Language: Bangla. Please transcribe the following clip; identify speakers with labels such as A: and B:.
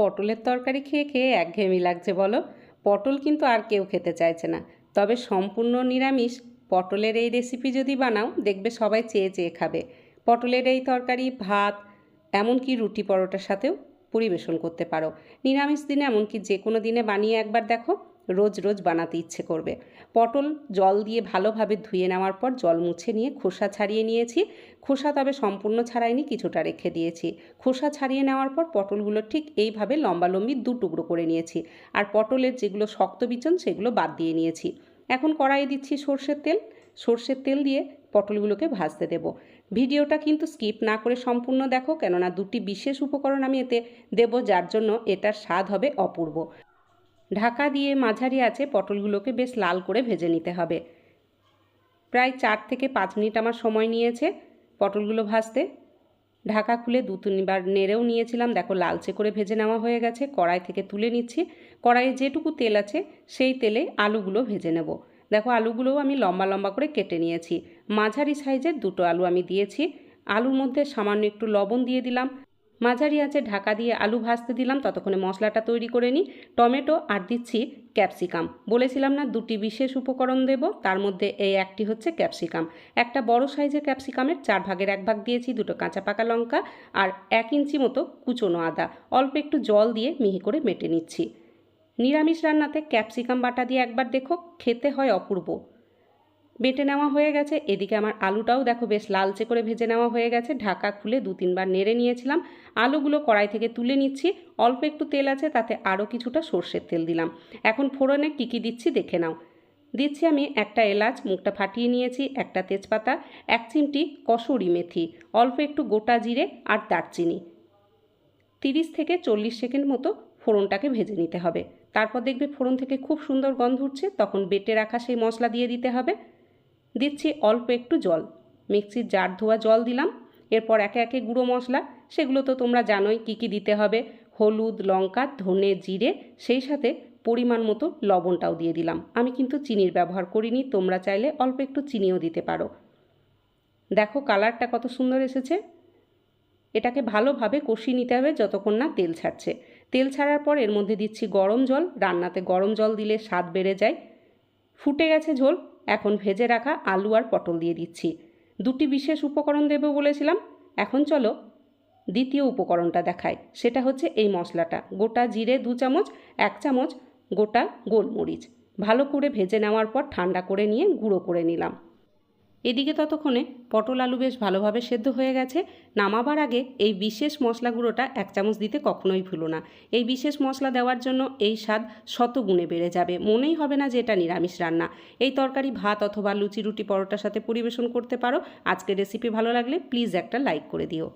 A: পটলের তরকারি খেয়ে খেয়ে একঘেয়েমি লাগছে বলো। পটল কিন্তু আর কেউ খেতে চাইছে না। তবে সম্পূর্ণ নিরামিষ পটলের এই রেসিপি যদি বানাও, দেখবে সবাই চেয়ে চেয়ে খাবে। পটলের এই তরকারি, ভাত, এমনকি রুটি পরোটার সাথেও পরিবেশন করতে পারো। নিরামিষ দিনে এমনকি যে কোনো দিনে বানিয়ে একবার দেখো। রোজ রোজ বানাতে ইচ্ছে করবে। পটল জল দিয়ে ভালোভাবে ধুয়ে নেওয়ার পর জল মুছে নিয়ে খোসা ছাড়িয়ে নিয়েছি। খোসা তবে সম্পূর্ণ ছাড়াইনি, কিছুটা রেখে দিয়েছি। খোসা ছাড়িয়ে নেওয়ার পর পটলগুলো ঠিক এইভাবে লম্বালম্বি দু টুকরো করে নিয়েছি। আর পটলের যেগুলো শক্ত বিচন, সেগুলো বাদ দিয়ে নিয়েছি। এখন কড়াইয়ে দিচ্ছি সর্ষের তেল। সর্ষের তেল দিয়ে পটলগুলোকে ভাজতে দেব। ভিডিওটা কিন্তু স্কিপ না করে সম্পূর্ণ দেখো, কেননা দুটি বিশেষ উপকরণ আমি এতে দেব, যার জন্য এটার স্বাদ হবে অপূর্ব। ঢাকা দিয়ে মাঝারি আছে পটলগুলোকে বেশ লাল করে ভেজে নিতে হবে। প্রায় চার থেকে পাঁচ মিনিট আমার সময় নিয়েছে পটলগুলো ভাজতে। ঢাকা খুলে দু তিনবার নেড়েও নিয়েছিলাম। দেখো, লালচে করে ভেজে নেওয়া হয়ে গেছে। কড়াই থেকে তুলে নিচ্ছি। কড়াইয়ে যেটুকু তেল আছে, সেই তেলে আলুগুলো ভেজে নেব। দেখো, আলুগুলোও আমি লম্বা লম্বা করে কেটে নিয়েছি। মাঝারি সাইজের দুটো আলু আমি দিয়েছি। আলুর মধ্যে সামান্য একটু লবণ দিয়ে দিলাম। মাঝারি আছে ঢাকা দিয়ে আলু ভাজতে দিলাম, ততক্ষণে মশলাটা তৈরি করে নিই। টমেটো আর দিচ্ছি ক্যাপসিকাম। বলেছিলাম না দুটি বিশেষ উপকরণ দেব, তার মধ্যে এই একটি হচ্ছে ক্যাপসিকাম। একটা বড় সাইজের ক্যাপসিকামের চার ভাগের এক ভাগ দিয়েছি, দুটো কাঁচা পাকা লঙ্কা আর এক ইঞ্চি মতো কুচোনো আদা। অল্প একটু জল দিয়ে মিহি করে মেটে নিচ্ছি। নিরামিষ রান্নাতে ক্যাপসিকাম বাটা দিয়ে একবার দেখো, খেতে হয় অপূর্ব। বেটে নেওয়া হয়ে গেছে। এদিকে আমার আলুটাও দেখো বেশ লালচে করে ভেজে নেওয়া হয়ে গেছে। ঢাকা খুলে দু তিনবার নেড়ে নিয়েছিলাম। আলুগুলো কড়াই থেকে তুলে নিচ্ছি। অল্প একটু তেল আছে, তাতে আরও কিছুটা সর্ষের তেল দিলাম। এখন ফোড়নে কী কী দিচ্ছি দেখে নাও। দিচ্ছি আমি একটা এলাচ, মুখটা ফাটিয়ে নিয়েছি, একটা তেজপাতা, এক চিমটি কসুরি মেথি, অল্প একটু গোটা জিরে আর দারচিনি। তিরিশ থেকে চল্লিশ সেকেন্ড মতো ফোড়নটাকে ভেজে নিতে হবে। তারপর দেখবে ফোড়ন থেকে খুব সুন্দর গন্ধ উঠছে, তখন বেটে রাখা সেই মশলা দিয়ে দিতে হবে। দিচ্ছি অল্প একটু জল। মিক্সির জার ধোয়া জল দিলাম। এরপর একে একে গুঁড়ো মশলা, সেগুলো তো তোমরা জানোই কী কী দিতে হবে। হলুদ, লঙ্কা, ধনে জিরে, সেই সাথে পরিমাণ মতো লবণটাও দিয়ে দিলাম। আমি কিন্তু চিনির ব্যবহার করিনি, তোমরা চাইলে অল্প একটু চিনিও দিতে পারো। দেখো কালারটা কত সুন্দর এসেছে। এটাকে ভালোভাবে কষিয়ে নিতে হবে যতক্ষণ না তেল ছাড়ছে। তেল ছাড়ার পর এর মধ্যে দিচ্ছি গরম জল। রান্নাতে গরম জল দিলে স্বাদ বেড়ে যায়। ফুটে গেছে ঝোল। এখন ভেজে রাখা আলু আর পটল দিয়ে দিচ্ছি। দুটি বিশেষ উপকরণ দেবো বলেছিলাম। এখন চলো দ্বিতীয় উপকরণটা দেখায় সেটা হচ্ছে এই মশলাটা। গোটা জিরে দু চামচ, এক চামচ গোটা গোলমরিচ। ভালো করে ভেজে নেওয়ার পর ঠান্ডা করে নিয়ে গুঁড়ো করে নিলাম। এদিকে ততক্ষণে পটল আলু বেশ ভালোভাবে সেদ্ধ হয়ে গেছে। নামাবার আগে এই বিশেষ মশলা গুঁড়োটা এক চামচ দিতে কখনোই ভুলো না। এই বিশেষ মশলা দেওয়ার জন্য এই স্বাদ শতগুণে বেড়ে যাবে। মনেই হবে না যে এটা নিরামিষ রান্না। এই তরকারি, ভাত অথবা লুচি, রুটি, পরোটার সাথে পরিবেশন করতে পারো। আজকে রেসিপি ভালো লাগলে প্লিজ একটা লাইক করে দিও।